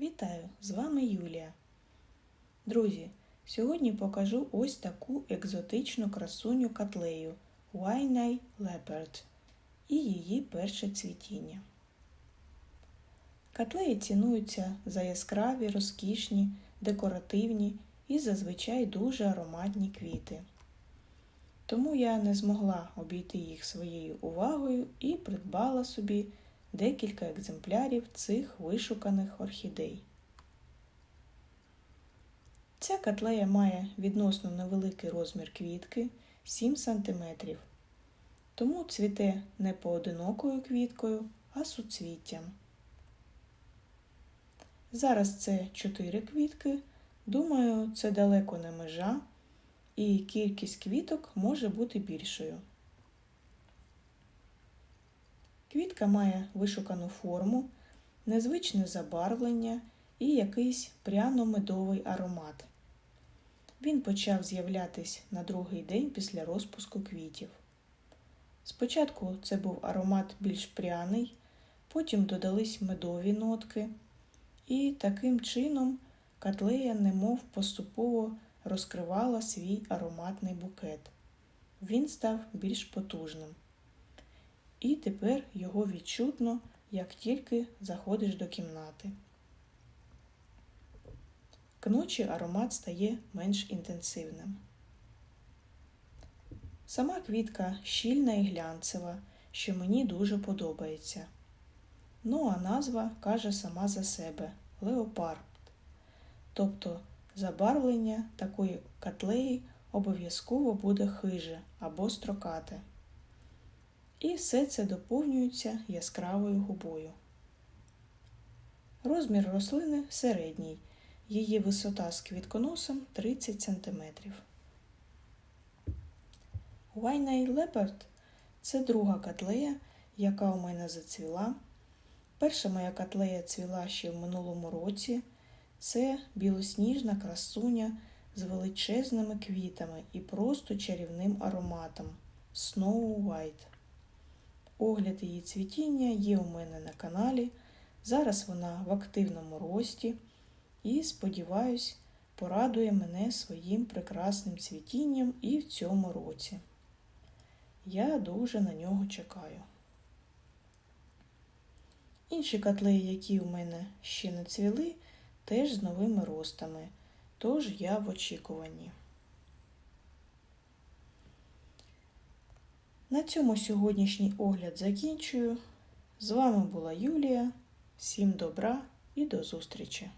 Вітаю! З вами Юлія. Друзі, сьогодні покажу ось таку екзотичну красуню котлею Wine Leopard і її перше цвітіння. Котлеї цінуються за яскраві, розкішні, декоративні і зазвичай дуже ароматні квіти. Тому я не змогла обійти їх своєю увагою і придбала собі декілька екземплярів цих вишуканих орхідей. Ця котлея має відносно невеликий розмір квітки 7 см, тому цвіте не поодинокою квіткою, а суцвіттям. Зараз це 4 квітки. Думаю, це далеко не межа, і кількість квіток може бути більшою. Квітка має вишукану форму, незвичне забарвлення і якийсь пряно-медовий аромат. Він почав з'являтись на другий день після розпуску квітів. Спочатку це був аромат більш пряний, потім додались медові нотки, і таким чином котлея немов поступово розкривала свій ароматний букет. Він став більш потужним. І тепер його відчутно, як тільки заходиш до кімнати. К ночі аромат стає менш інтенсивним. Сама квітка щільна і глянцева, що мені дуже подобається. Ну а назва каже сама за себе леопард. Тобто забарвлення такої котлеї обов'язково буде хиже або строкате. І все це доповнюється яскравою губою. Розмір рослини середній. Її висота з квітконосом 30 см. Wine Leopard – це друга котлея, яка у мене зацвіла. Перша моя котлея цвіла ще в минулому році. Це білосніжна красуня з величезними квітами і просто чарівним ароматом Snow White. Огляд її цвітіння є у мене на каналі. Зараз вона в активному рості і, сподіваюсь, порадує мене своїм прекрасним цвітінням і в цьому році. Я дуже на нього чекаю. Інші котлеї, які у мене ще не цвіли, теж з новими ростами, тож я в очікуванні. На цьому сьогоднішній огляд закінчую. З вами була Юлія. Всім добра і до зустрічі!